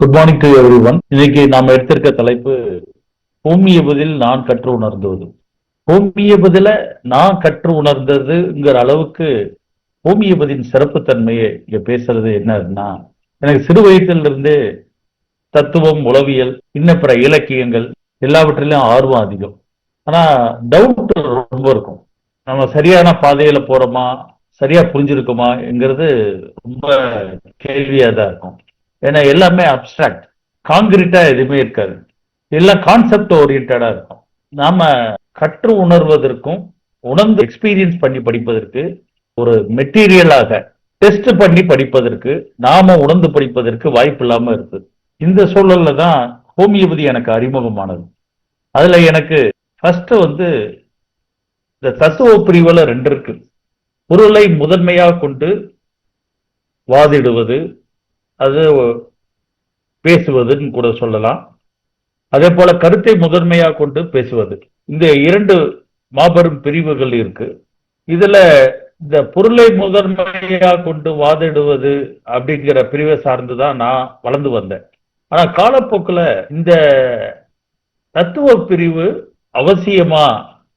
Good morning to everyone இன்னைக்கு நாம் எடுத்திருக்க தலைப்பு ஹோமியோபதியில் நான் கற்று உணர்ந்தது. ஹோமியோபதியில நான் கற்று உணர்ந்ததுங்கிற அளவுக்கு ஹோமியபதியின் சிறப்புத்தன்மையை இங்க பேசுறது என்னன்னா எனக்கு சிறு வயதிலிருந்து இருந்தே தத்துவம் உளவியல் இன்ன பிற இலக்கியங்கள் எல்லாவற்றிலும் ஆர்வம் அதிகம். ஆனா டவுட் ரொம்ப இருக்கும். நம்ம சரியான பாதையில போறோமா? சரியா புரிஞ்சிருக்குமாங்கிறது ரொம்ப கேள்வியா தான் இருக்கும். ஏன்னா எல்லாமே அப்டிராக்ட் காங்கிரீட்டா எதுவுமே இருக்காது. எல்லாம் கான்செப்ட் ஓரியன்டா இருக்கும். நாம கற்று உணர்வதற்கும் உணர்ந்து எக்ஸ்பீரியன்ஸ் பண்ணி படிப்பதற்கு ஒரு மெட்டீரியலாக டெஸ்ட் பண்ணி படிப்பதற்கு நாம உணர்ந்து படிப்பதற்கு வாய்ப்பு இல்லாம இருக்கு. இந்த சூழல்ல தான் ஹோமியோபதி எனக்கு அறிமுகமானது. அதுல எனக்கு ஃபர்ஸ்ட் வந்து இந்த தத்துவ பிரிவுல ரெண்டு இருக்கு. பொருளை முதன்மையாக கொண்டு வாதிடுவது அது பேசுவதுன்னு கூட சொல்லலாம். அதே போல கருத்தை முதன்மையாக கொண்டு பேசுவது. இந்த இரண்டு மாபெரும் பிரிவுகள் இருக்கு. இதுல இந்த பொருளை முதன்மையாக கொண்டு வாதிடுவது அப்படிங்கிற பிரிவை சார்ந்துதான் நான் வளர்ந்து வந்தேன். ஆனா காலப்போக்கில் இந்த தத்துவ பிரிவு அவசியமா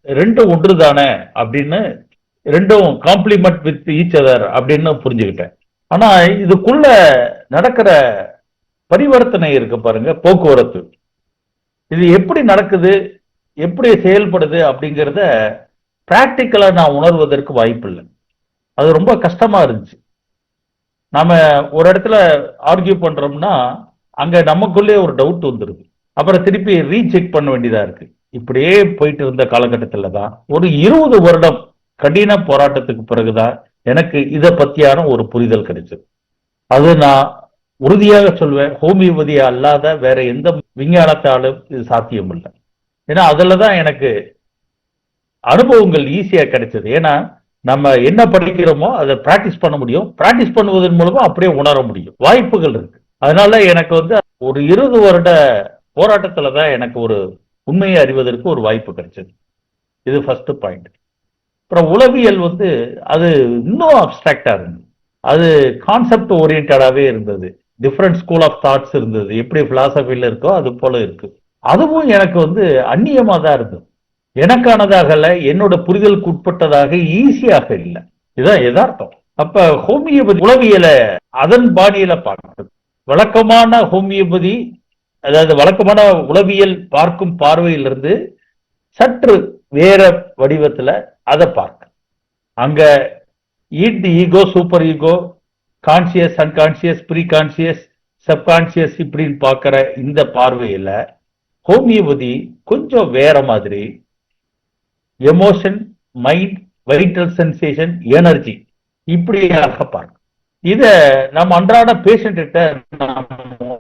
ரெண்டும் ஒன்று தானே அப்படின்னு ரெண்டும் காம்ப்ளிமெண்ட் வித் ஈச் அதர் அப்படின்னு புரிஞ்சுக்கிட்டேன். ஆனா இதுக்குள்ள நடக்கிற பரிவர்த்தனை இருக்கு பாருங்க போக்குவரத்து. இது எப்படி நடக்குது எப்படி செயல்படுது அப்படிங்கிறத பிராக்டிக்கலா நான் உணர்வதற்கு வாய்ப்பு இல்லை அது ரொம்ப கஷ்டமா இருந்துச்சு. நாம ஒரு இடத்துல ஆர்கியூ பண்றோம்னா அங்க நமக்குள்ளே ஒரு டவுட் வந்துருது. அப்புறம் திருப்பி ரீசெக் பண்ண வேண்டியதா இருக்கு. இப்படியே போயிட்டு இருந்த காலகட்டத்தில் தான் ஒரு இருபது வருடம் கடின போராட்டத்துக்கு பிறகுதான் எனக்கு இதை பத்தியான ஒரு புரிதல் கிடைச்சது. அது நான் உறுதியாக சொல்வேன் ஹோமியோபதியா அல்லாத வேற எந்த விஞ்ஞானத்தாலும் இது சாத்தியம் இல்லை ஏன்னா அதுலதான் எனக்கு அனுபவங்கள் ஈஸியா கிடைச்சது. ஏன்னா நம்ம என்ன படிக்கிறோமோ அதை பிராக்டிஸ் பண்ண முடியும். பிராக்டிஸ் பண்ணுவதன் மூலமா அப்படியே உணர முடியும். வாய்ப்புகள் இருக்கு. அதனால எனக்கு வந்து ஒரு இருபது வருட போராட்டத்துல தான் எனக்கு ஒரு உண்மையை அறிவதற்கு ஒரு வாய்ப்பு கிடைச்சது. இது ஃபர்ஸ்ட் பாயிண்ட் அப்புறம் உளவியல் வந்து அது இன்னும் அப்டிராக்டா இருந்தது. அது கான்செப்ட் ஓரியன்டாவே இருந்தது. டிஃப்ரெண்ட் ஸ்கூல் ஆஃப் தாட்ஸ் இருந்தது. எப்படி பிலாசபியில் இருக்கோ அது போல இருக்கு. அதுவும் எனக்கு வந்து அந்நியமாக தான் இருந்தது. எனக்கானதாகல என்னோட புரிதலுக்கு உட்பட்டதாக ஈஸியாக இல்லை. இதுதான் யதார்த்தம். அப்ப ஹோமியோபதி உளவியலை அதன் பாணியில பார்க்கறது வழக்கமான ஹோமியோபதி அதாவது வழக்கமான உளவியல் பார்க்கும் பார்வையிலிருந்து சற்று வேற வடிவத்துல அதை பார்க்க. அங்க id ego super ego conscious unconscious pre conscious subconscious இப்படின்னு பார்க்குற இந்த பார்வையில் ஹோமியோபதி கொஞ்சம் வேற மாதிரி emotion mind vital sensation energy இப்படியாக பார்க்க இத நம்ம அன்றாட பேஷண்ட் கிட்ட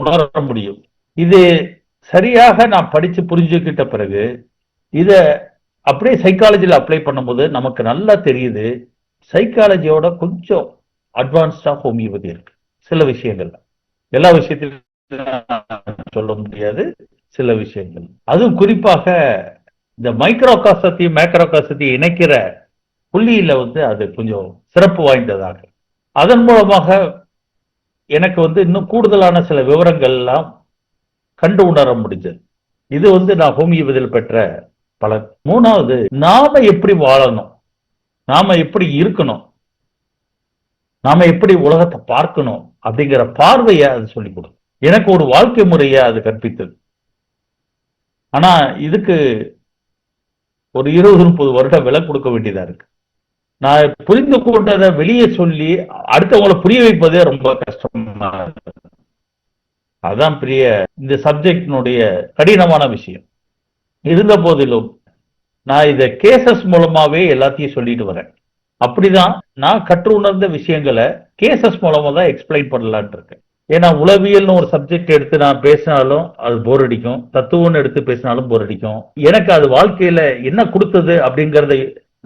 உணர முடியும். இது சரியாக நான் படிச்சு புரிஞ்சுக்கிட்ட பிறகு இத அப்படியே சைக்காலஜியில் அப்ளை பண்ணும்போது நமக்கு நல்லா தெரியுது. சைக்காலஜியோட கொஞ்சம் அட்வான்ஸ்டா ஹோமியோபதி இருக்கு. சில விஷயங்கள்ல. எல்லா விஷயத்திலும் சொல்ல முடியாது. சில விஷயங்கள். அதுவும் குறிப்பாக இந்த மைக்ரோ காசத்தையும் மேக்ரோ காசத்தையும் இணைக்கிற புள்ளியில வந்து அது கொஞ்சம் சிறப்பு வாய்ந்ததாக. அதன் மூலமாக எனக்கு வந்து இன்னும் கூடுதலான சில விவரங்கள் எல்லாம் கண்டு உணர முடிஞ்சது. இது வந்து நான் ஹோமியோபதியில் பெற்ற பல மூணாவது நாம எப்படி வாழணும்? நாம எப்படி இருக்கணும்? நாம எப்படி உலகத்தை பார்க்கணும் அப்படிங்கிற பார்வைய அது சொல்லிக் கொடுக்கும். எனக்கு ஒரு வாழ்க்கை முறைய அது கற்பித்தது. ஆனா இதுக்கு ஒரு இருபது முப்பது வருடம் விலை கொடுக்க வேண்டியதா இருக்கு. நான் புரிந்து கொண்டதை வெளியே சொல்லி அடுத்தவங்களை புரிய வைப்பதே ரொம்ப கஷ்டமா அதான் பெரிய இந்த சப்ஜெக்டினுடைய கடினமான விஷயம். இருந்த போதிலும் நான் இதை கேசஸ் மூலமாவே எல்லாத்தையும் சொல்லிட்டு வரேன். அப்படிதான் நான் கற்று உணர்ந்த விஷயங்களை கேசஸ் மூலமா தான் எக்ஸ்பிளைன் பண்ணலான் இருக்கேன். ஏன்னா உளவியல்னு ஒரு சப்ஜெக்ட் எடுத்து நான் பேசினாலும் அது போர் அடிக்கும். தத்துவம்னு எடுத்து பேசினாலும் போர் அடிக்கும். எனக்கு அது வாழ்க்கையில என்ன கொடுத்தது அப்படிங்கறத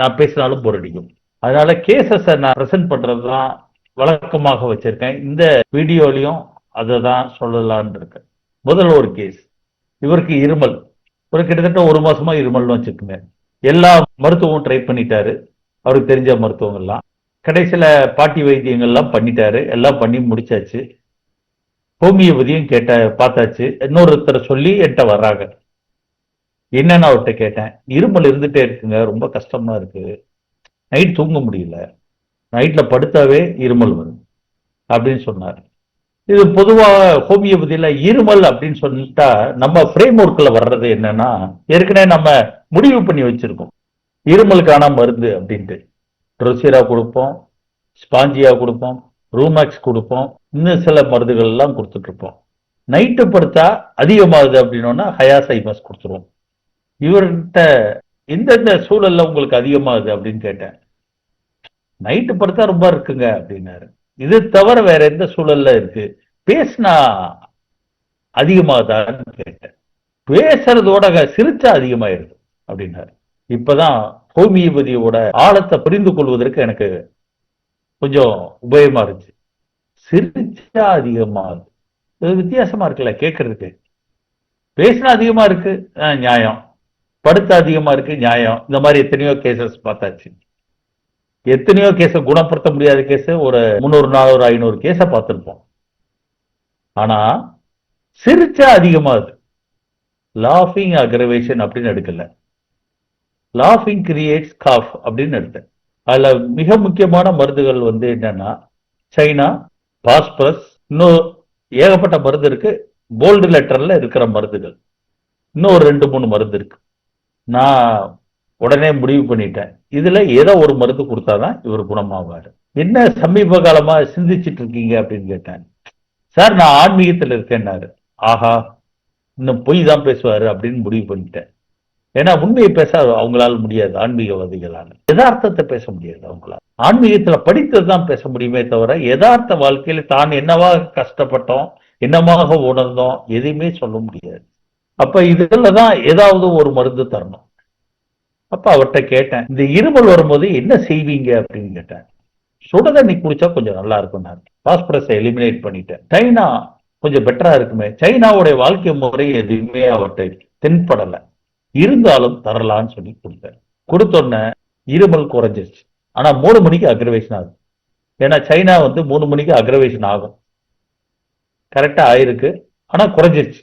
நான் பேசினாலும் போர் அடிக்கும். அதனால கேசஸ நான் ப்ரெசென்ட் பண்றதுதான் வழக்கமாக வச்சிருக்கேன். இந்த வீடியோலையும் அதை தான் சொல்லலான் இருக்கேன். முதல்ல ஒரு கேஸ் இவருக்கு இருமல். ஒரு கிட்டத்தட்ட ஒரு மாசமா இருமல்னு வச்சுக்கோங்க. எல்லா மருத்துவமும் ட்ரை பண்ணிட்டாரு. அவருக்கு தெரிஞ்ச மருத்துவங்கள்லாம். கடைசியில் பாட்டி வைத்தியங்கள்லாம் பண்ணிட்டாரு. எல்லாம் பண்ணி முடிச்சாச்சு. ஹோமியோபதியும் கேட்ட பார்த்தாச்சு. இன்னொருத்தரை சொல்லி என்கிட்ட வர்றாங்க. என்னன்னு அவர்கிட்ட கேட்டேன். இருமல் இருந்துட்டே இருக்குங்க. ரொம்ப கஷ்டமா இருக்கு. நைட் தூங்க முடியல. நைட்டில் படுத்தாவே இருமல் வரும். அப்படின்னு சொன்னார். இது பொதுவாக ஹோமியோபதியில் இருமல் அப்படின்னு சொல்லிட்டா நம்ம ஃப்ரேம் ஒர்க்கில் வர்றது என்னன்னா ஏற்கனவே நம்ம முடிவு பண்ணி வச்சிருக்கோம். இருமலுக்கான மருந்து அப்படின்ட்டு. ட்ரொசிரா கொடுப்போம் ஸ்பாஞ்சியா கொடுப்போம் ரூமேக்ஸ் கொடுப்போம் இன்னும் சில மருந்துகள் எல்லாம் கொடுத்துட்ருப்போம் நைட்டு படுத்தா அதிகமாகுது அப்படின்னோன்னா ஹயாசைமஸ் கொடுத்துருவோம். இவர்கிட்ட எந்தெந்த சூழல்ல உங்களுக்கு அதிகமாகுது அப்படின்னு கேட்டேன். நைட்டு படுத்தா ரொம்ப இருக்குங்க அப்படின்னாரு. இது தவிர வேற எந்த சூழல்ல இருக்கு? பேசினா அதிகமாகுதான்னு கேட்டேன். பேசுறதோட சிரிச்சா அதிகமாயிருது அப்படின்னாரு. இப்பதான் ஹோமியோபதியோட ஆழத்தை புரிந்து கொள்வதற்கு எனக்கு கொஞ்சம் உபயமா இருந்துச்சு. சிரிச்சா அதிகமாகுது இது வித்தியாசமா இருக்குல்ல கேட்கறதுக்கு. பேசினா அதிகமா இருக்கு நியாயம். படுத்த அதிகமா இருக்கு நியாயம். இந்த மாதிரி எத்தனையோ கேசஸ் பார்த்தாச்சு. எத்தனையோ கேஸை குணப்படுத்த முடியாத கேஸ் ஒரு முந்நூறு நானூறு ஐநூறு கேஸை பார்த்துருப்போம். ஆனா சிரிச்சா அதிகமாகுது லாஃபிங் அக்ரவேஷன் அப்படின்னு எடுக்கல. லாஃபிங் கிரியேட்ஸ் காஃப் அப்படின்னு எடுத்தேன். அதில் மிக முக்கியமான மருந்துகள் வந்து என்னன்னா சைனா பாஸ்பரஸ் இன்னும் ஏகப்பட்ட மருந்து இருக்கு. போல்டு லெட்டர்ல இருக்கிற மருந்துகள். இன்னும் ஒரு ரெண்டு மூணு மருந்து இருக்கு. நான் உடனே முடிவு பண்ணிட்டேன். இதுல ஏதோ ஒரு மருந்து கொடுத்தாதான் இவர் குணமாவாரு. என்ன சமீப காலமா சிந்திச்சிட்டு இருக்கீங்க அப்படின்னு கேட்டேன். சார் நான் ஆன்மீகத்தில் இருக்கேன்னாரு. ஆஹா இன்னும் பொய் தான் பேசுவாரு அப்படின்னு முடிவு பண்ணிட்டேன். ஏன்னா உண்மையை பேச அவங்களால முடியாது ஆன்மீகவாதிகளான யதார்த்தத்தை பேச முடியாது அவங்களால. ஆன்மீகத்துல படித்தது தான் பேச முடியுமே தவிர யதார்த்த வாழ்க்கையில தான் என்னவாக கஷ்டப்பட்டோம் என்னமாக உணர்ந்தோம் எதையுமே சொல்ல முடியாது. அப்ப இதுல தான் ஏதாவது ஒரு மருந்து தரணும். அப்ப அவர்கிட்ட கேட்டேன் இந்த இருமல் வரும்போது என்ன செய்வீங்க? அப்படின்னு கேட்டேன். சுட தண்ணி குடிச்சா கொஞ்சம் நல்லா இருக்கும் நான் பாஸ்பரஸை எலிமினேட் பண்ணிட்டேன். சைனா கொஞ்சம் பெட்டரா இருக்குமே. சைனாவுடைய வாழ்க்கை முறை எதுவுமே அவர்கிட்ட தென்படலை. இருந்தாலும் தரலான்னு சொல்லி கொடுத்தேன் கொடுத்தோன்ன இருமல் குறைஞ்சிருச்சு. ஆனா மூணு மணிக்கு அக்ரவேஷன் ஆகுது. ஏன்னா சைனா வந்து மூணு மணிக்கு அக்ரவேஷன் ஆகும். கரெக்டா ஆயிருக்கு. ஆனா குறைஞ்சிருச்சு.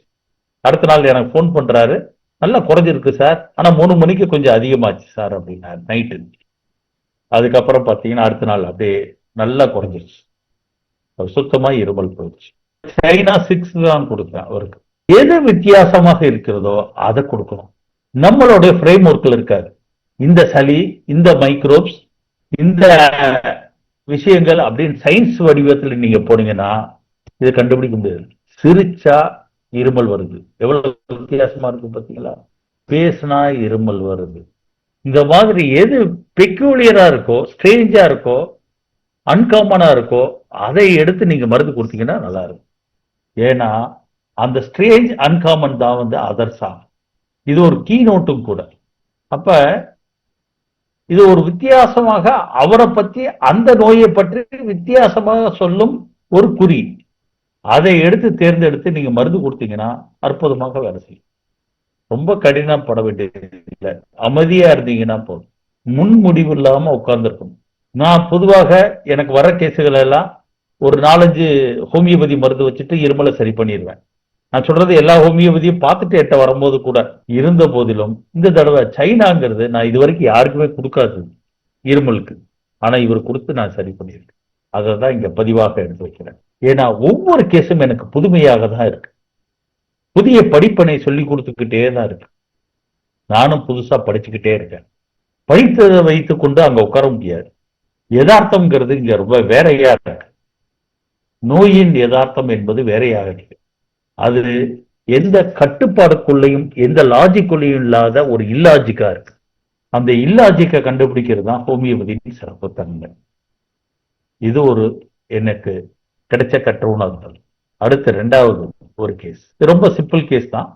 அடுத்த நாள் எனக்கு ஃபோன் பண்றாரு. நல்லா குறைஞ்சிருக்கு சார் ஆனா மூணு மணிக்கு கொஞ்சம் அதிகமாச்சு சார் அப்படின்னா நைட்டு அதுக்கப்புறம் பார்த்தீங்கன்னா அடுத்த நாள் அப்படியே நல்லா குறைஞ்சிருச்சு. சுத்தமா இருமல் போயிடுச்சு. சைனா சிக்ஸ் தான் கொடுத்தேன் அவருக்கு. எது வித்தியாசமாக இருக்கிறதோ அதை கொடுக்கணும். நம்மளுடைய ஃப்ரேம் ஒர்க்கில் இருக்காது. இந்த சளி இந்த மைக்ரோப்ஸ் இந்த விஷயங்கள் அப்படின்னு சயின்ஸ் வடிவத்தில் நீங்க போனீங்கன்னா இதை கண்டுபிடிக்க முடியாது. சிரிச்சா இருமல் வருது. எவ்வளவு வித்தியாசமா இருக்கு பாத்தீங்களா? பேசினா இருமல் வருது. இந்த மாதிரி எது பெக்யூலியரா இருக்கோ ஸ்ட்ரேஞ்சா இருக்கோ அன்காமனா இருக்கோ அதை எடுத்து நீங்க மருந்து கொடுத்தீங்கன்னா நல்லா இருக்கும். ஏன்னா அந்த ஸ்ட்ரேஞ்ச் அன்காமன் தான் வந்து அதர்சா இது ஒரு கீ நோட்டும் கூட. அப்ப இது ஒரு வித்தியாசமாக அவரை பற்றி அந்த நோயை பற்றி வித்தியாசமாக சொல்லும் ஒரு குறி. அதை எடுத்து தேர்ந்தெடுத்து நீங்க மருந்து கொடுத்தீங்கன்னா அற்புதமாக வேலை செய்யும். ரொம்ப கடினப்பட வேண்டியது இல்லை அமைதியா இருந்தீங்கன்னா போதும். முன் முடிவு இல்லாம உட்கார்ந்துருக்கணும். நான் பொதுவாக எனக்கு வர கேஸுகள் எல்லாம் ஒரு நாலஞ்சு ஹோமியோபதி மருந்து வச்சுட்டு இருமலை சரி பண்ணிடுவேன் நான் சொல்றது எல்லா ஹோமியோபதியும் பார்த்துட்டு எட்ட வரும்போது கூட இருந்த போதிலும் இந்த தடவை சைனாங்கிறது நான் இது வரைக்கும் யாருக்குமே கொடுக்காது இருமலுக்கு. ஆனா இவர் கொடுத்து நான் சரி பண்ணியிருக்கேன். அதை தான் இங்க பதிவாக எடுத்து வைக்கிறேன். ஏன்னா ஒவ்வொரு கேஸும் எனக்கு புதுமையாக தான் இருக்கு. புதிய படிப்பனை சொல்லி கொடுத்துக்கிட்டே தான் இருக்கு. நானும் புதுசா படிச்சுக்கிட்டே இருக்கேன். படித்ததை வைத்துக் கொண்டு அங்க உட்கார முடியாது. யதார்த்தம்ங்கிறது இங்க ரொம்ப வேறையா இருக்கு. நோயின் யதார்த்தம் என்பது வேறையாக இருக்கு அது எந்த கட்டுப்பாடுக்குள்ளேயும் எந்த லாஜிக்குள்ளேயும் இல்லாத ஒரு இல்லாஜிக்கா இருக்கு. அந்த இல்லாஜிக்கை கண்டுபிடிக்கிறது தான் ஹோமியோபதியின் சிறப்பு தன்மை. இது ஒரு எனக்கு கிடைச்ச கற்ற உணர்தல். அடுத்து ரெண்டாவது ஒரு கேஸ் இது ரொம்ப சிம்பிள் கேஸ் தான்.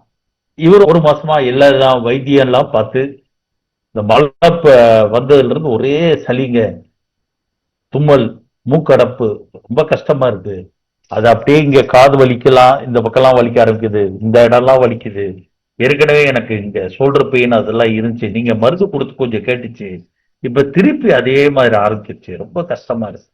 இவர் ஒரு மாசமா எல்லாம் வைத்தியம் எல்லாம் பார்த்து இந்த மழை வந்ததுல இருந்து ஒரே சளிங்க தும்மல் மூக்கடப்பு ரொம்ப கஷ்டமா இருக்கு. அது அப்படியே இங்க காது வலிக்கலாம் இந்த பக்கம்லாம் வலிக்க ஆரம்பிக்குது இந்த இடம்லாம் வலிக்குது. ஏற்கனவே எனக்கு இங்க ஷோல்டர் பெயின் அதெல்லாம் இருந்துச்சு. நீங்க மருந்து கொடுத்து கொஞ்சம் கேட்டுச்சு. இப்ப திருப்பி அதே மாதிரி ஆரம்பிச்சிருச்சு. ரொம்ப கஷ்டமா இருக்கு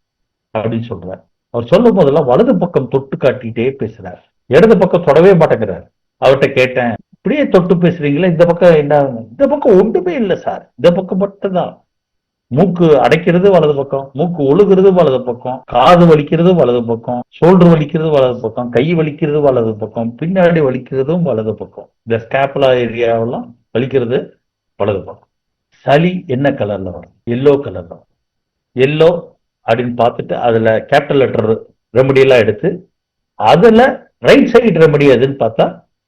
அப்படின்னு சொல்றாரு. அவர் சொல்லும் போதெல்லாம் வலது பக்கம் தொட்டு காட்டிட்டே பேசுறாரு. இடது பக்கம் தொடவே மாட்டேங்கிறார். அவர்கிட்ட கேட்டேன் இப்படியே தொட்டு பேசுறீங்களா இந்த பக்கம் என்ன இந்த பக்கம் ஒன்றுமே இல்லை சார். இந்த பக்கம் மட்டும்தான். மூக்கு அடைக்கிறது வலது பக்கம் மூக்கு ஒழுகிறது வலது பக்கம் காது வலிக்கிறது வலது பக்கம் ஷோல்டர் வலிக்கிறது வலது பக்கம் கை வலிக்கிறது வலது பக்கம் பின்னாடி வலிக்கிறதும் வலது பக்கம். இந்த ஸ்கேப்லா ஏரியாவெல்லாம் வலிக்கிறது வலது பக்கம். சளி என்ன கலர்ல வரும்? எல்லோ கலர்ல வரும் எல்லோ அப்படின்னு பார்த்துட்டு அதுல கேபிட்டல் லெட்டர் ரெமடி எல்லாம் எடுத்து அதுல ரைட் சைடு ரெமடி எதுன்னு பார்த்தா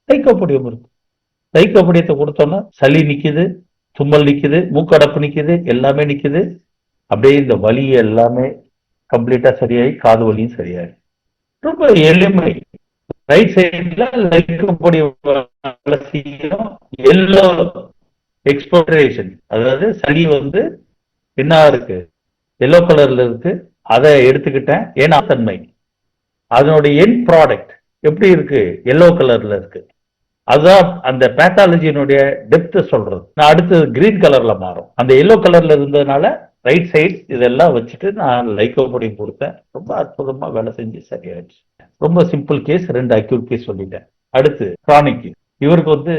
தைக்கப்படியம் இருக்கு. தைக்கப்படியத்தை கொடுத்தோன்னா சளி நிக்குது தும்மல் நிக்குது மூக்கடப்பு நிக்குது எல்லாமே நிக்குது. அப்படியே இந்த வலி எல்லாமே கம்ப்ளீட்டா சரியாயி காது வலியும் சரியாயி ரொம்ப எளிமை. ரைட் சைட்ல லைக்கக்கூடிய எல்லோ எக்ஸ்போரேஷன் அதாவது சளி வந்து என்ன இருக்கு? எல்லோ கலர்ல இருக்கு. அதை எடுத்துக்கிட்டேன். ஏன்னா தன்மை அதனுடைய என் ப்ராடக்ட் எப்படி இருக்கு? எல்லோ கலர்ல இருக்கு. அதுதான் அந்த பேத்தாலஜியினுடைய டெப்த் சொல்றது. நான் அடுத்து கிரீன் கலர்ல மாறும். அந்த எல்லோ கலர்ல இருந்ததுனால ரைட் சைட் இதெல்லாம் வச்சுட்டு நான் லைக்கோபடி கொடுத்தேன். ரொம்ப அற்புதமா வேலை செஞ்சு சரியாயிடுச்சு. ரொம்ப சிம்பிள் கேஸ் ரெண்டு அக்யூட் கேஸ் சொல்லிட்டேன். அடுத்து கிரானிக் இவருக்கு வந்து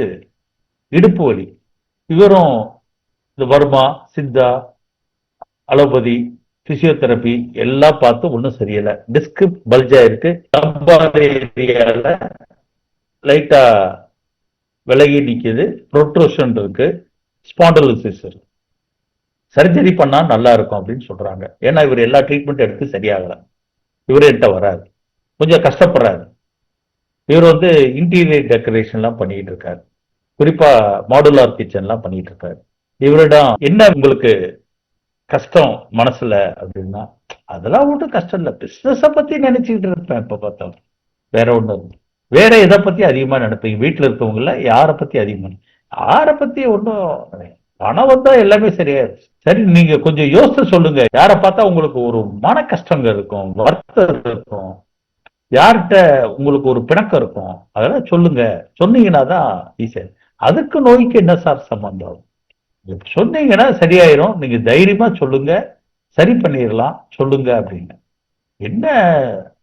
இடுப்பு வலி. இவரும் இந்த வர்மா சித்தா அலோபதி பிசியோதெரப்பி எல்லாம் பார்த்து ஒன்றும் சரியில்லை. டிஸ்க் பல்ஜா இருக்கு லைட்டா விலகி நிற்கிது ப்ரொட்ரோஷன் இருக்கு. ஸ்பாண்டலிசிஸ் இருக்கு. சர்ஜரி பண்ணா நல்லா இருக்கும் அப்படின்னு சொல்றாங்க. ஏன்னா இவர் எல்லா ட்ரீட்மெண்ட் எடுத்து சரியாகல. இவர் என்கிட்ட வராது கொஞ்சம் கஷ்டப்படுறாரு. இவர் வந்து இன்டீரியர் டெக்கரேஷன்லாம் பண்ணிட்டு இருக்காரு. குறிப்பா மாடுலார் கிச்சன்லாம் பண்ணிட்டு இருக்காரு. இவரிடம் என்ன உங்களுக்கு கஷ்டம் மனசுல அப்படின்னா அதெல்லாம் ஒன்றும் கஷ்டம் இல்லை. பிஸ்னஸை பத்தி நினைச்சுக்கிட்டு இருப்பேன் இப்ப பார்த்தோம் வேற ஒன்றும் வேற எதை பத்தி அதிகமா நினைப்பீங்க? வீட்டுல இருக்கவங்கள யாரை பத்தி அதிகமா யாரை பத்தி ஒன்றும் பணம் வந்தா எல்லாமே சரியாயிருச்சு சரி நீங்க கொஞ்சம் யோசித்து சொல்லுங்க. யாரை பார்த்தா உங்களுக்கு ஒரு மன கஷ்டங்க இருக்கும் வருத்தம் இருக்கும். யார்கிட்ட உங்களுக்கு ஒரு பிணக்கம் இருக்கும்? அதெல்லாம் சொல்லுங்க. சொன்னீங்கன்னா தான் ஈஸியா அதுக்கு நோய்க்கு என்ன சார் சம்பந்தம்? சொன்னீங்கன்னா சரியாயிரும். நீங்க தைரியமா சொல்லுங்க. சரி பண்ணிடலாம் சொல்லுங்க அப்படின்னு. என்ன?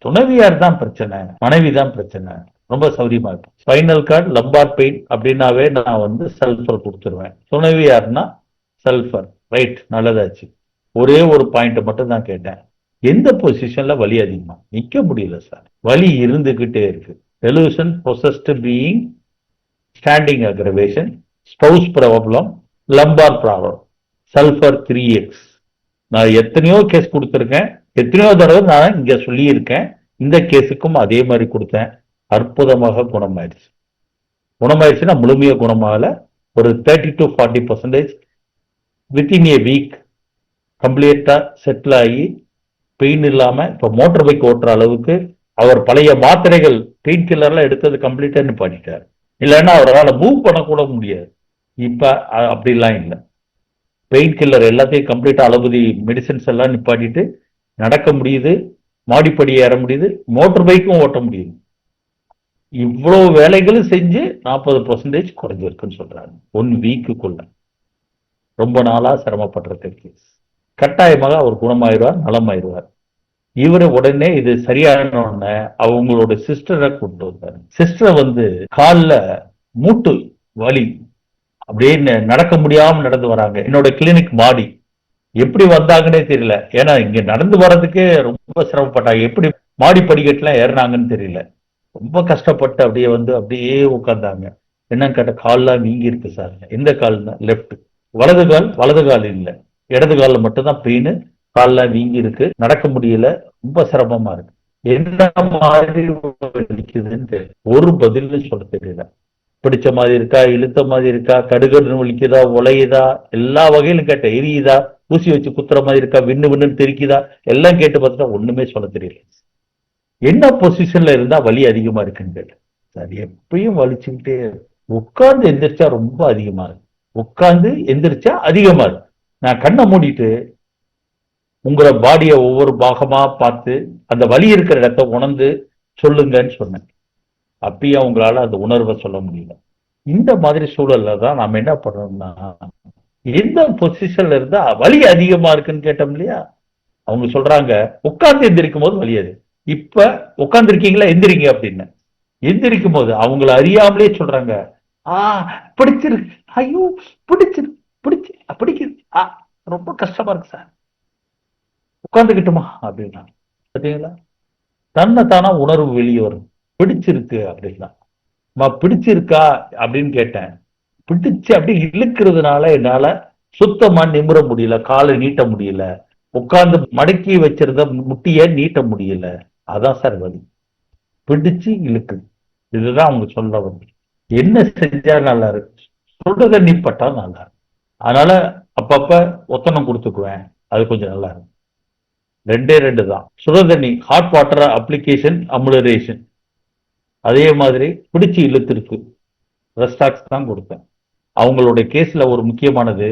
துணைவியார் தான் பிரச்சனை மனைவி தான் பிரச்சனை. ரொம்ப சௌரியமா இருக்கும். ஸ்பைனல் கார்டு லம்பார் பெயின் அப்படின்னாவே நான் வந்து சல்ஃபர் கொடுத்துருவேன். துணைவியார்னா சல்ஃபர் ரைட் நல்லதாச்சு. ஒரே ஒரு பாயிண்ட் மட்டும் தான் கேட்டேன். எந்த பொசிஷன்ல வலி அதிகமா? நிக்க முடியல சார். வலி இருந்துகிட்டே இருக்கு. Delusion possessed being standing aggravation spouse problem lumbar problem sulphur three X நான் எத்தனையோ கேஸ் கொடுத்துருக்கேன். எத்தனையோ தடவை நான் இங்க சொல்லியிருக்கேன். இந்த கேஸுக்கும் அதே மாதிரி கொடுத்தேன். அற்புதமாக குணமாயிடுச்சு. குணமாயிடுச்சுன்னா முழுமையாக குணமாகல. ஒரு thirty to forty percentage within a week கம்ப்ளீட்டாக செட்டில் ஆகி பெயின் இல்லாமல் இப்போ மோட்டர் பைக் ஓட்டுற அளவுக்கு அவர் பழைய மாத்திரைகள் பெயின் கில்லர்லாம் எடுத்தது கம்ப்ளீட்டாக நிப்பாட்டிட்டார். இல்லைன்னா அவரால் மூவ் பண்ணக்கூட முடியாது. இப்போ அப்படிலாம் இல்லை. பெயின் கில்லர் எல்லாத்தையும் கம்ப்ளீட்டாக அலோபதி மெடிசின்ஸ் எல்லாம் நிப்பாட்டிட்டு நடக்க முடியுது மாடிப்படி ஏற முடியுது மோட்டர் பைக்கும் ஓட்ட முடியுது. இவ்வளவு வேலைகளும் செஞ்சு நாற்பது பர்சன்டேஜ் குறைஞ்சிருக்குன்னு சொல்றாங்க. ஒன் வீக்குக்குள்ள ரொம்ப நாளா சிரமப்படுறதுக்கு கட்டாயமாக அவர் குணமாயிருவார் நலமாயிருவார். இவரு உடனே இது சரியான உடனே அவங்களோட சிஸ்டரை கொண்டு வந்தாரு சிஸ்டரை வந்து காலில் மூட்டு வலி. அப்படியே நடக்க முடியாம நடந்து வராங்க. என்னோட கிளினிக் மாடி எப்படி வந்தாங்கன்னே தெரியல. ஏன்னா இங்க நடந்து வர்றதுக்கே ரொம்ப சிரமப்பட்டாங்க. எப்படி மாடி படிக்கட்டுலாம் ஏறினாங்கன்னு தெரியல. ரொம்ப கஷ்டப்பட்டு அப்படியே வந்து அப்படியே உட்கார்ந்தாங்க. என்னன்னு கேட்ட கால்லாம் வீங்கி இருக்கு சார். எந்த கால்னா லெஃப்ட் வலது கால்? வலது கால் இல்லை. இடது காலில் மட்டும்தான் பெயின் கால்லாம் வீங்கி இருக்கு. நடக்க முடியல. ரொம்ப சிரமமா இருக்கு. என்ன மாதிரி வலிக்குதுன்னு தெரியல. ஒரு பதிலும் சொல்ல தெரியல. பிடிச்ச மாதிரி இருக்கா? இழுத்த மாதிரி இருக்கா? கடுகடுன்னு வலிக்குதா? உலையுதா எல்லா வகையிலும் கேட்ட எரியுதா? ஊசி வச்சு குத்துற மாதிரி இருக்கா? விண்ணு விண்ணுன்னு தெரிக்குதா? எல்லாம் கேட்டு பார்த்துட்டா ஒண்ணுமே சொல்ல தெரியல. என்ன பொசிஷன்ல இருந்தா வலி அதிகமா இருக்குன்னு கேட்டு அது எப்பயும் வலிச்சுக்கிட்டே உட்கார்ந்து எந்திரிச்சா ரொம்ப அதிகமா இருக்கு. உட்கார்ந்து எந்திரிச்சா அதிகமா இருக்கு. நான் கண்ணை மூடிட்டு உங்களை பாடியை ஒவ்வொரு பாகமா பார்த்து அந்த வலி இருக்கிற இடத்த உணர்ந்து சொல்லுங்கன்னு சொன்னேன். அப்பயும் அவங்களால அந்த உணர்வை சொல்ல முடியல. இந்த மாதிரி சூழல்ல தான் நாம என்ன பண்ணோம்னா எந்த பொசிஷன்ல இருந்தா வலி அதிகமா இருக்குன்னு கேட்டோம் இல்லையா? அவங்க சொல்றாங்க உட்கார்ந்து எந்திரிக்கும் போது வலி அது. இப்ப உட்காந்துருக்கீங்களா எந்திரிங்க அப்படின்னு. எந்திரிக்கும் போது அவங்கள அறியாமலே சொல்றாங்க. ஆ பிடிச்சிருக்கு. ஐயோ பிடிச்சிருக்கு பிடிச்சி பிடிக்குது. ஆ ரொம்ப கஷ்டமா இருக்கு சார். உட்காந்துக்கிட்டுமா அப்படின்னா. பார்த்தீங்களா தன்னை தானா உணர்வு வெளியே வரும். பிடிச்சிருக்கு அப்படின்னா. பிடிச்சிருக்கா? அப்படின்னு கேட்டேன். பிடிச்சு அப்படி இழுக்கிறதுனால என்னால சுத்தமா நிமிர முடியல காலை நீட்ட முடியல. உட்கார்ந்து மடக்கி வச்சிருந்த முட்டிய நீட்ட முடியல. அதான் சார் வலி. பிடிச்சு இழுக்குது இதுதான் அவங்க சொல்ல வந்து என்ன செஞ்சா நல்லா இருக்கு? சொல்றத நீ பட்டா நல்லா இருக்கு. அதனால அப்பப்ப ஒத்தனம் கொடுத்துக்குவேன். அது கொஞ்சம் நல்லா இருக்கும் ரெண்டே ரெண்டு தான். சுடுதண்ணி ஹாட் வாட்டர் அப்ளிகேஷன் அமுலரேஷன் அதே மாதிரி பிடிச்சு இழுத்திருக்கு. ரெஸ்டாக்ஸ் தான் கொடுத்தேன். அவங்களுடைய கேஸ்ல ஒரு முக்கியமானது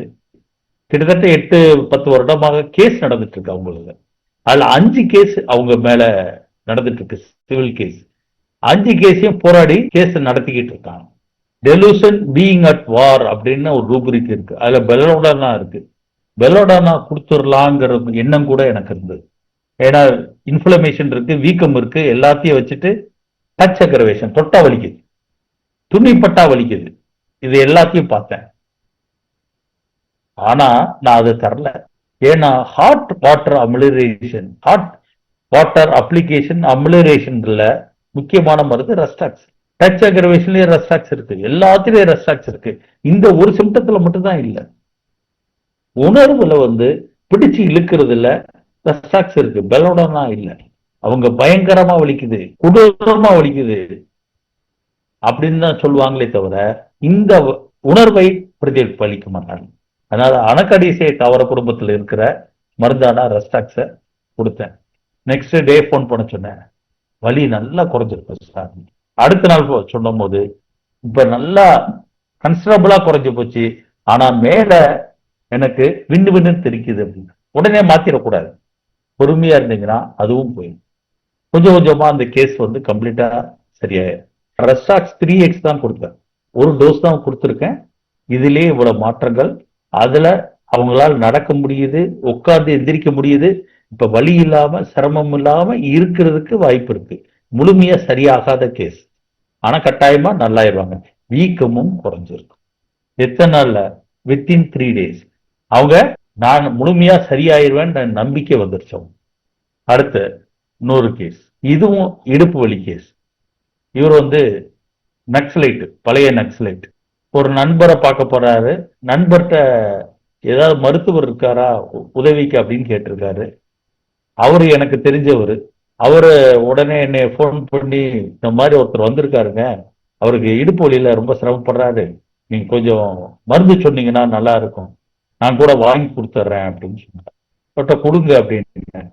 கிட்டத்தட்ட எட்டு பத்து வருடமாக கேஸ் நடந்துட்டு இருக்கு அவங்களுக்கு. அதுல அஞ்சு கேஸ் அவங்க மேல நடந்துட்டு இருக்கு சிவில் கேஸ். அஞ்சு கேஸையும் போராடி கேஸ் நடத்திக்கிட்டு இருக்காங்க டெலூசன் பீயிங் அட் வார் அப்படின்னு ஒரு ரூபரிக் இருக்கு. அதுல பெலோடானா இருக்கு. பெலோடானா கொடுத்துடலாங்கிற எண்ணம் கூட எனக்கு இருந்தது ஏன்னா இன்ஃபிளமேஷன் இருக்கு வீக்கம் இருக்கு எல்லாத்தையும் வச்சுட்டு டச் அக்ரவேஷன் தொட்டா வலிக்குது. துணி பட்டா வலிக்குது. இது எல்லாத்தையும் பார்த்தேன். ஆனா நான் அதை தரல. ஏன்னா hot water amelioration hot water application அமிலரேஷன்ல முக்கியமான மருந்து ரெஸ்டாக்ஸ் டச் அக்ரவேஷன்லயே ரெஸ்டாக்ஸ் இருக்கு. எல்லாத்துலயும் ரெஸ்டாக்ஸ் இருக்கு. இந்த ஒரு சிம்டத்துல மட்டும்தான் இல்லை. உணர்வுல வந்து பிடிச்சு இழுக்கிறதுல ரெஸ்டாக்ஸ் இருக்கு. பெலோடனா இல்லை. அவங்க பயங்கரமா வலிக்குது. கொடூரமா வலிக்குது. அப்படின்னு தான் சொல்லுவாங்களே தவிர இந்த உணர்வை பிரதிபலிக்க மாட்டாங்க அதனால அணக்கடிசை தவற குடும்பத்தில் இருக்கிற மருந்தான ரெஸ்டாக்ஸ கொடுத்தேன். நெக்ஸ்ட் டே ஃபோன் பண்ண சொன்னேன். வலி நல்லா குறைஞ்சிருக்கும் சார் அடுத்த நாள் போ- சொன்னும் போது இப்ப நல்லா கன்சிடரபிளா குறைஞ்சு போச்சு. ஆனா மேல எனக்கு விண்ணு விண்ணு தெரிக்குது அப்படின்னு உடனே மாத்திடக்கூடாது பொறுமையா இருந்தீங்கன்னா அதுவும் போயிடும். கொஞ்சம் கொஞ்சமா அந்த கேஸ் வந்து கம்ப்ளீட்டா சரியாயிரும். ரெஸ்டாக்ஸ் த்ரீ எக்ஸ் தான் கொடுத்தேன். ஒரு டோஸ் தான் கொடுத்துருக்கேன். இதுலயே இவ்வளவு மாற்றங்கள். அதுல அவங்களால நடக்க முடியுது உட்கார்ந்து எந்திரிக்க முடியுது. இப்ப வலி இல்லாம சிரமம் இல்லாம இருக்கிறதுக்கு வாய்ப்பு இருக்கு. முழுமையா சரியாகாத கேஸ் ஆனா கட்டாயமா நல்லாயிருவாங்க. வீக்கமும் குறைஞ்சிருக்கும். எத்தனை நாள்ல? வித்தின் த்ரீ டேஸ் அவங்க நான் முழுமையா சரியாயிருவேன் நம்பிக்கை வந்துருச்சவங்க அடுத்து இன்னொரு கேஸ் இதுவும் இடுப்பு வலி கேஸ் இவர் வந்து நக்சலைட் பழைய நக்சலைட் ஒரு நண்பரை பார்க்க போறாரு. நண்பர்கிட்ட ஏதாவது மருத்துவர் இருக்காரா? உ- உதவிக்கு அப்படின்னு கேட்டிருக்காரு. அவரு எனக்கு தெரிஞ்சவர். அவரு உடனே என்னை ஃபோன் பண்ணி இந்த மாதிரி ஒருத்தர் வந்திருக்காருங்க. அவருக்கு இடுப்பு வழியில ரொம்ப சிரமப்படுறாரு. நீங்க கொஞ்சம் மருந்து சொன்னீங்கன்னா நல்லா இருக்கும். நான் கூட வாங்கி கொடுத்துட்றேன் அப்படின்னு சொன்னார். பட்ட கொடுங்க அப்படின்னு.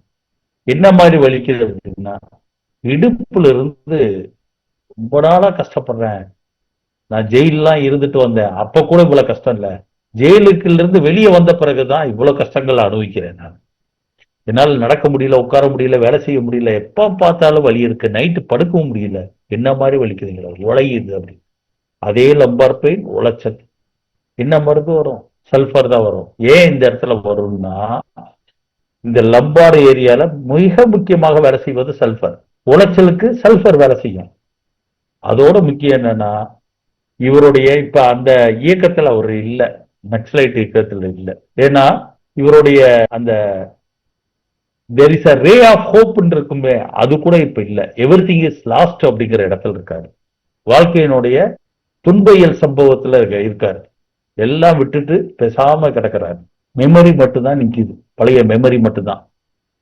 என்ன மாதிரி வலிக்குது அப்படின்னா இடுப்புல இருந்து ரொம்ப நாளா கஷ்டப்படுறேன். நான் ஜெயிலெலாம் இருந்துட்டு வந்தேன். அப்ப கூட இவ்வளவு கஷ்டம் இல்லை. ஜெயிலுக்குலேருந்து வெளியே வந்த பிறகுதான் இவ்வளவு கஷ்டங்கள் அனுபவிக்கிறேன் நான். என்னால் நடக்க முடியல உட்கார முடியல வேலை செய்ய முடியல. எப்ப பார்த்தாலும் வலி இருக்கு. நைட்டு படுக்கவும் முடியல. என்ன மாதிரி வலிக்குதுங்களா உழையுது அப்படி. அதே லம்பார் பெயின் உளைச்சல். என்ன மருந்து வரும்? சல்ஃபர் தான் வரும். ஏன் இந்த இடத்துல வரும்னா இந்த லம்பார் ஏரியால மிக முக்கியமாக வேலை செய்வது சல்ஃபர் உளைச்சலுக்கு சல்ஃபர் வேலை செய்யும். அதோட முக்கியம் என்னன்னா இவருடைய இப்ப அந்த இயக்கத்துல அவர் இல்லை. நக்சலைட் இயக்கத்துல இல்லை. ஏன்னா இவருடைய அந்த there is a ray of hope இருக்குமே அது கூட இப்ப இல்லை. எவ்ரி திங் இஸ் லாஸ்ட் அப்படிங்கிற இடத்துல இருக்காரு. வாழ்க்கையினுடைய துன்பையல் சம்பவத்துல இருக்க- இருக்காரு. எல்லாம் விட்டுட்டு பேசாம கிடக்கிறாரு. மெமரி மட்டும்தான் நிக்குது. பழைய மெமரி மட்டும்தான்.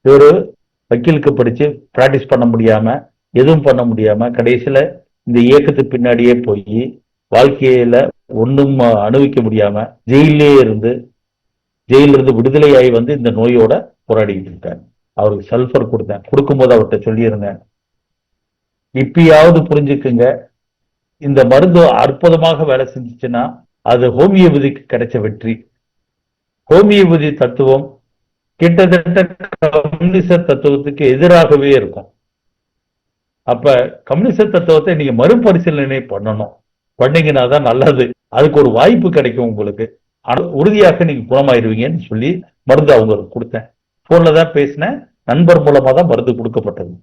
இவர் வக்கீலுக்கு படிச்சு பிராக்டிஸ் பண்ண முடியாம எதுவும் பண்ண முடியாம கடைசியில இந்த இயக்கத்துக்கு பின்னாடியே போய் வாழ்க்கையில ஒண்ணும் அனுபவிக்க முடியாம ஜெயிலே இருந்து ஜெயில இருந்து விடுதலையாகி வந்து இந்த நோயோட போராடிக்கிட்டு இருக்காரு. அவருக்கு சல்ஃபர் கொடுத்தேன். கொடுக்கும்போது அவர்கிட்ட சொல்லியிருந்தேன் இப்பயாவது புரிஞ்சுக்குங்க. இந்த மருந்து அற்புதமாக வேலை செஞ்சுச்சுன்னா அது ஹோமியோபதிக்கு கிடைச்ச வெற்றி. ஹோமியோபதி தத்துவம் கிட்டத்தட்ட கம்யூனிச தத்துவத்துக்கு எதிராகவே இருக்கும். அப்ப கம்யூனிச தத்துவத்தை நீங்க மறுபரிசீலனை பண்ணணும். பண்ணீங்கன்னா தான் நல்லது. அதுக்கு ஒரு வாய்ப்பு கிடைக்கும் உங்களுக்கு. ஆனா உறுதியாக நீங்க குணமாயிருவீங்கன்னு சொல்லி மருந்து அவங்களுக்கு கொடுத்தேன். போன்ல தான் பேசினேன். நண்பர் மூலமா தான் மருந்து கொடுக்கப்பட்டது.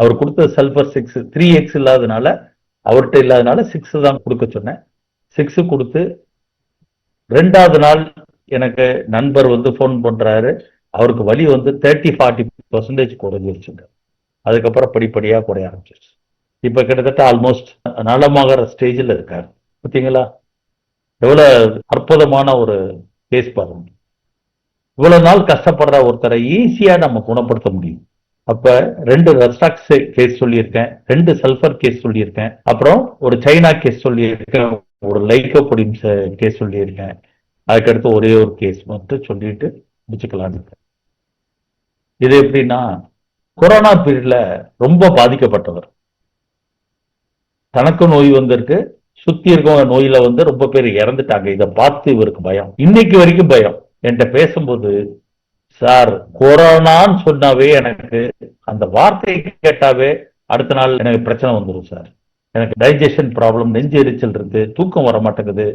அவர் கொடுத்த சல்பர் சிக்ஸ் த்ரீ எக்ஸ் இல்லாதனால அவர்கிட்ட இல்லாதனால சிக்ஸ் தான் கொடுக்க சொன்னேன். சிக்ஸ் கொடுத்து ரெண்டாவது நாள் எனக்கு நண்பர் வந்து ஃபோன் பண்றாரு. அவருக்கு வலி வந்து தேர்ட்டி ஃபார்ட்டி பர்சன்டேஜ் குறைஞ்சிருச்சுங்க. அதுக்கப்புறம் படிப்படியாக குறைய ஆரம்பிச்சிருச்சு. இப்போ கிட்டத்தட்ட ஆல்மோஸ்ட் நலமாகிற ஸ்டேஜில் இருக்காரு. பார்த்தீங்களா எவ்வளோ அற்புதமான ஒரு கேஸ் பாருங்க. இவ்வளோ நாள் கஷ்டப்படுற ஒருத்தரை ஈஸியாக நம்ம குணப்படுத்த முடியும். அப்போ ரெண்டு ரஸ்டாக்ஸ் கேஸ் சொல்லியிருக்கேன் ரெண்டு சல்ஃபர் கேஸ் சொல்லியிருக்கேன் அப்புறம் ஒரு சைனா கேஸ் சொல்லியிருக்கேன் ஒரு லைக்கோபொடின் கேஸ் சொல்லியிருக்கேன். அதுக்கடுத்து ஒரே ஒரு கேஸ் மட்டும் சொல்லிட்டு முடிச்சுக்கலான்னு இருக்கேன். இது எப்படின்னா கொரோனா பீரியட்ல ரொம்ப பாதிக்கப்பட்டவர். தனக்கு நோய் வந்திருக்கு சுத்தி இருக்கவங்க நோயில வந்து ரொம்ப பேர் இறந்துட்டாங்க. இதை பார்த்து இவருக்கு பயம். இன்னைக்கு வரைக்கும் பயம். என்கிட்ட பேசும்போது சார் கொரோனான்னு சொன்னாவே எனக்கு அந்த வார்த்தையை கேட்டாவே அடுத்த நாள் எனக்கு பிரச்சனை வந்துடும் சார். எனக்கு டைஜஷன் ப்ராப்ளம் நெஞ்சு எரிச்சல் இருக்கு தூக்கம் வர மாட்டேங்குது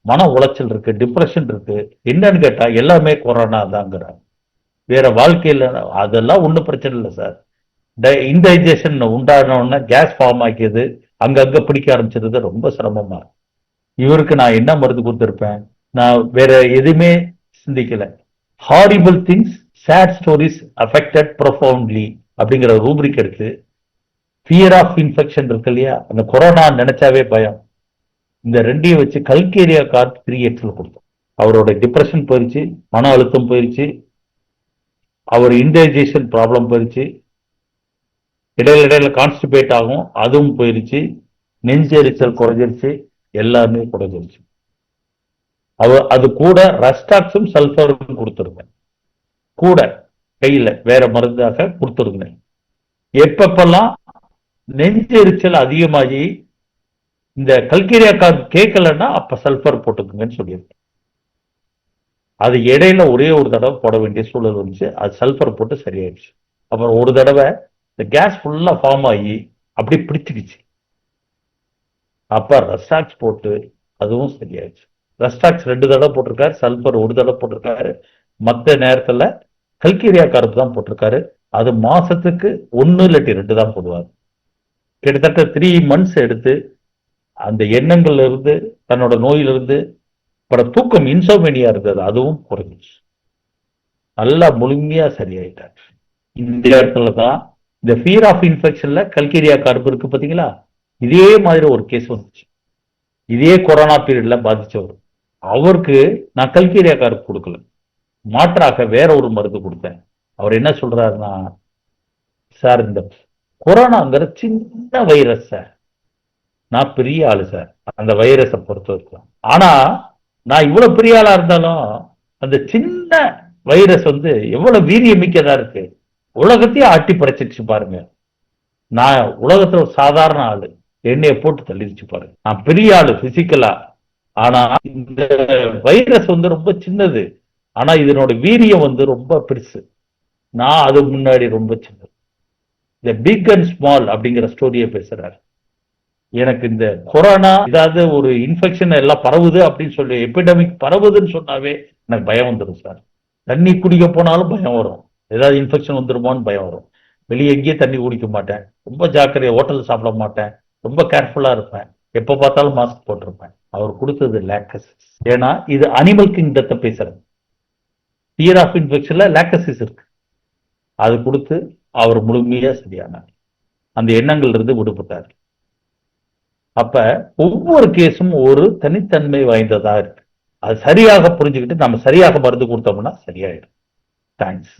மன உளைச்சல் இருக்கு டிப்ரெஷன் இருக்கு. என்னன்னு கேட்டா எல்லாமே கொரோனா தாங்கிறாங்க வேற வாழ்க்கையில் அதெல்லாம் ஒன்றும் பிரச்சனை இல்லை சார். இன்டைஜஷன் உண்டானோடனே கேஸ் ஃபார்ம் ஆக்கியது அங்கங்கே பிடிக்க ஆரம்பிச்சிருது ரொம்ப சிரமமா இவருக்கு நான் என்ன மருந்து கொடுத்துருப்பேன்? நான் வேற எதுவுமே சிந்திக்கல. Horrible things sad stories affected profoundly அப்படிங்கிற ரூப்ரிக் எடுத்து ஃபியர் ஆஃப் இன்ஃபெக்ஷன் இருக்கு இல்லையா? அந்த கொரோனா நினைச்சாவே பயம். இந்த ரெண்டையும் வச்சு கல்கேரியா கார்ட் த்ரீ எக்ஸில் கொடுத்தோம். அவரோட டிப்ரெஷன் போயிடுச்சு மன அழுத்தம் போயிடுச்சு அவர் இன்டைஜேஷன் ப்ராப்ளம் போயிருச்சு. இடையில இடையில கான்ஸ்டிபேட் ஆகும் அதுவும் போயிருச்சு. நெஞ்செரிச்சல் குறைஞ்சிருச்சு எல்லாமே குறைஞ்சிருச்சு. அவ அது கூட ரஸ்டாக்ஸும் சல்ஃபரும் கொடுத்துருந்தேன் கூட கையில வேற மருந்தாக கொடுத்துருந்தேன் எப்பப்பெல்லாம் நெஞ்செரிச்சல் அதிகமாகி இந்த கல்கீரியாக்கா கார்டு கேட்கலன்னா அப்ப சல்ஃபர் போட்டுக்குங்கன்னு சொல்லியிருக்கேன். அது இடையில ஒரே ஒரு தடவை போட வேண்டிய சூழல் வந்துச்சு. அது சல்ஃபர் போட்டு சரியாயிடுச்சு. அப்புறம் ஒரு தடவை இந்த கேஸ் ஃபுல்லாக ஃபார்ம் ஆகி அப்படியே பிடிச்சிக்கிச்சு. அப்போ ரஸ்டாக்ஸ் போட்டு அதுவும் சரியாயிடுச்சு. ரஸ்டாக்ஸ் ரெண்டு தடவை போட்டிருக்காரு சல்ஃபர் ஒரு தடவை போட்டிருக்காரு. மற்ற நேரத்தில் கல்கீரியா கருப்பு தான் போட்டிருக்காரு. அது மாசத்துக்கு ஒன்று இல்லாட்டி ரெண்டு தான் போடுவார். கிட்டத்தட்ட த்ரீ மந்த்ஸ் எடுத்து அந்த எண்ணங்கள்ல இருந்து தன்னோட நோயிலிருந்து அப்புறம் தூக்கம் இன்சோமேனியா இருந்தது அதுவும் குறைஞ்சிச்சு. நல்லா முழுமையா சரியாயிட்டார் இந்த இடத்துல தான் இந்த ஃபியர் ஆஃப் இன்ஃபெக்ஷன்ல கல்கேரியா கருப்பு இருக்கு பாத்தீங்களா? இதே மாதிரி ஒரு கேஸ் வந்துச்சு. இதே கொரோனா பீரியட்ல பாதிச்சவர். அவருக்கு நான் கல்கீரியா கருப்பு கொடுக்கல. மாற்றாக வேற ஒரு மருந்து கொடுத்தேன். அவர் என்ன சொல்றாருன்னா சார் இந்த கொரோனாங்கிற சின்ன வைரஸ் சார். நான் பெரிய ஆளு சார். அந்த வைரஸை பொறுத்த வரைக்கும் ஆனா நான் இவ்வளவு பெரிய ஆளா இருந்தாலும் அந்த சின்ன வைரஸ் வந்து எவ்வளவு வீரியமிக்கதா இருக்கு? உலகத்தையே ஆட்டி படைச்சிருச்சு பாருங்க. நான் உலகத்துல ஒரு சாதாரண ஆளு. என்னைய போட்டு தள்ளிருச்சு பாருங்க. நான் பெரிய ஆளு பிசிக்கலா ஆனா இந்த வைரஸ் வந்து ரொம்ப சின்னது. ஆனா இதனோட வீரியம் வந்து ரொம்ப பெருசு. நான் அது முன்னாடி ரொம்ப சின்னது. இந்த பிக் அண்ட் ஸ்மால் அப்படிங்கிற ஸ்டோரியை பேசுறாரு. எனக்கு இந்த கொரோனா ஏதாவது ஒரு இன்ஃபெக்ஷன் எல்லாம் பரவுது அப்படின்னு சொல்லி எபிடமிக் பரவுதுன்னு சொன்னாவே எனக்கு பயம் வந்துடும் சார். தண்ணி குடிக்க போனாலும் பயம் வரும். ஏதாவது இன்ஃபெக்ஷன் வந்துருமான்னு பயம் வரும். வெளியே எங்கேயும் தண்ணி குடிக்க மாட்டேன். ரொம்ப ஜாக்கிரதை ஹோட்டல் சாப்பிட மாட்டேன். ரொம்ப கேர்ஃபுல்லா இருப்பேன். எப்ப பார்த்தாலும் மாஸ்க் போட்டிருப்பேன். அவர் கொடுத்தது லேக்கசிஸ் ஏன்னா இது அனிமல் கிங்டத்தை பேசுறது. ஃபியர் ஆஃப் இன்ஃபெக்ஷன்ல லேக்கசிஸ் இருக்கு. அது கொடுத்து அவர் முழுமையா சரியானார். அந்த எண்ணங்கள் இருந்து விடுபட்டார். அப்ப ஒவ்வொரு கேஸும் ஒரு தனித்தன்மை வாய்ந்ததா இருக்கு. அது சரியாக புரிஞ்சுக்கிட்டு நம்ம சரியாக மருந்து கொடுத்தோம்னா சரியாயிடும். தேங்க்ஸ்